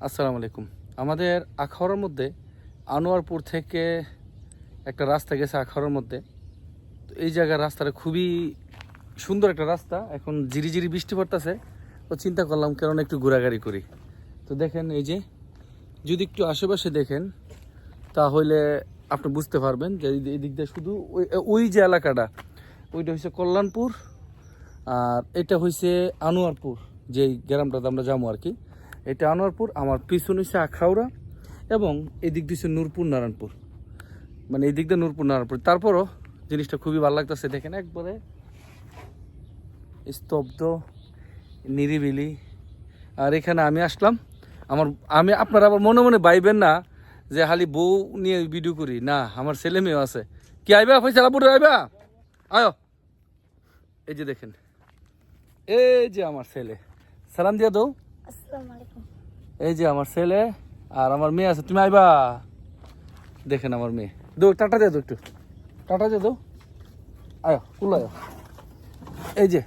আসসালামু আলাইকুম। আমাদের আখাওয়ার মধ্যে আনোয়ারপুর থেকে একটা রাস্তা গেছে আখাওয়ার মধ্যে। তো এই জায়গার রাস্তাটা খুবই সুন্দর একটা রাস্তা। এখন জিরি জিরি বৃষ্টি পড়তেছে। তো চিন্তা করলাম কেন একটু ঘোরাঘুরি করি। তো দেখেন এই যে, যদি একটু আশেপাশে দেখেন, তাহলে আপনি বুঝতে পারবেন যে এই- এই দিক দিয়ে শুধু ওই ওই যে এলাকাটা, ওইটা হচ্ছে কল্যাণপুর আর এটা হয়েছে আনোয়ারপুর, যেই গ্রামটাতে আমরা যাব আর কি। এটা আনোয়ারপুর, আমার পিছন হচ্ছে আখাউড়া এবং এই দিক দিয়ে নূরপুর, নারায়ণপুর। মানে এই দিক দিয়ে নূরপুর, নারায়ণপুর। তারপরও জিনিসটা খুবই ভালো লাগতেছে, দেখেন একবারে স্তব্ধ, নিরিবিলি। আর এখানে আমি আসলাম, আমার, আমি, আপনারা আবার মনে মনে বাইবেন না যে খালি বউ নিয়ে ভিডিও করি। না, আমার ছেলে মেয়েও আছে। কি আইবা ফয়সালাপুর আইবা? আয়। এই যে দেখেন, এই যে আমার ছেলে। সালাম দিয়া দো এই যে আমার ছেলে আর আমার মেয়ে আছে। তুমি আইবা। দেখেন আমার মেয়ে। দো, টাটা দিয়ে দো একটু। টাটা দিয়ে দো। আয়, কুল আয়। এই যে,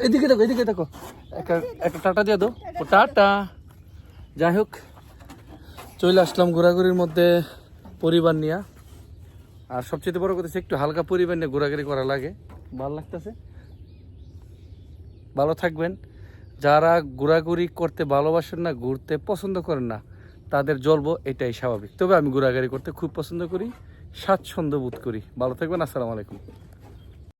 এদিকে দেখো এদিকে দেখো। একটা একটা টাটা দিয়ে দো। টাটা। যাই হোক, চলে আসলাম ঘোরাঘুরির মধ্যে পরিবার নিয়ে। আর সবচেয়ে বড় কথা একটু হালকা পরিবার নিয়ে ঘোরাঘুরি করা লাগে। ভালো লাগতেছে। ভালো থাকবেন। যারা ঘোরাঘুরি করতে ভালোবাসেন না, ঘুরতে পছন্দ করেন না, তাদের জলব এটাই স্বাভাবিক। তবে আমি ঘোরাঘুরি করতে খুব পছন্দ করি, স্বাচ্ছন্দ্য বোধ করি। ভালো থাকবেন, আসসালামু আলাইকুম।